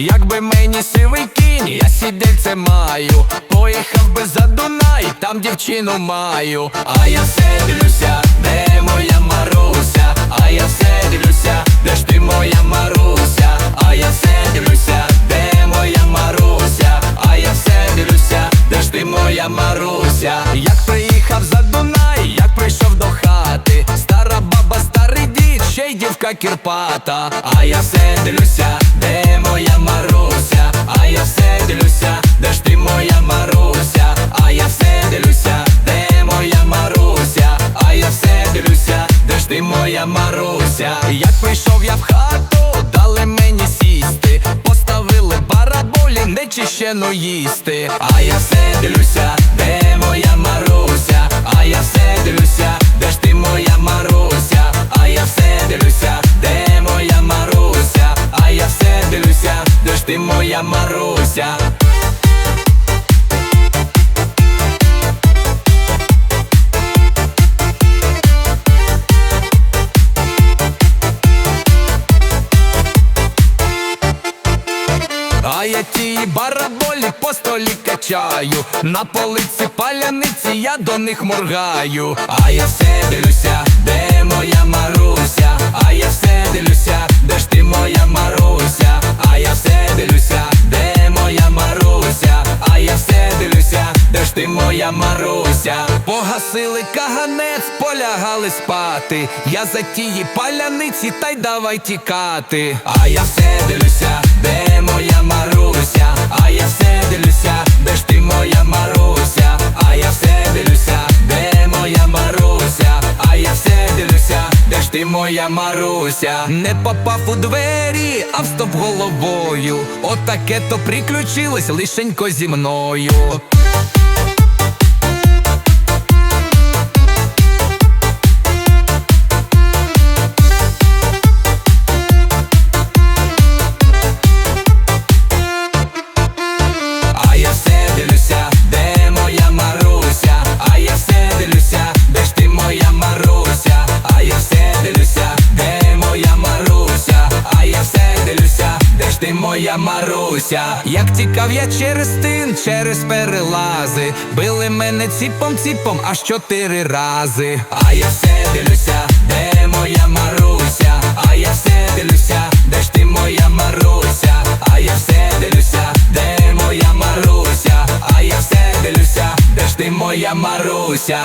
Якби мені сивий кінь, я сідельце маю, поїхав би за Дунай, там дівчину маю, а я все дивлюся, де моя Маруся, а я все дивлюся, де ж ти моя Маруся, а я все дивлюся, де моя Маруся, а я все дивлюся, де ж ти моя Маруся, як приїхав за Дунай, як прийшов до хати, ще кірпата, а я все дивлюся, де моя Маруся, а я все дивлюся, де ж ти моя Маруся, а я все дивлюся, де моя Маруся, а я все дивлюся, де ж ти моя Маруся, як прийшов я в хату, дали мені сісти, поставили бараболі, нечищено їсти, а я все дивлюся, Маруся. А я ті бараболі по столі качаю, на полиці паляниці я до них моргаю, а я все дивлюся, де моя Маруся, Маруся, погасили каганець, полягали спати. Я за тії паляниці, та й давай тікати. А я все дивлюся, де моя Маруся, а я все дивлюся, де ж ти моя Маруся, а я все дивлюся, де моя Маруся, а я все дивлюся, де ж ти моя Маруся, не попав у двері, а встоп головою. Отаке то приключилось лишенько зі мною. Моя Маруся, як тікав я через тин, через перелази, били мене ціпом, ціпом аж чотири рази. А я все дивлюся, де моя Маруся, а я все дивлюся, де ж ти моя Маруся, а я все дивлюся, де моя Маруся, а я все дивлюся, де ж ти моя Маруся.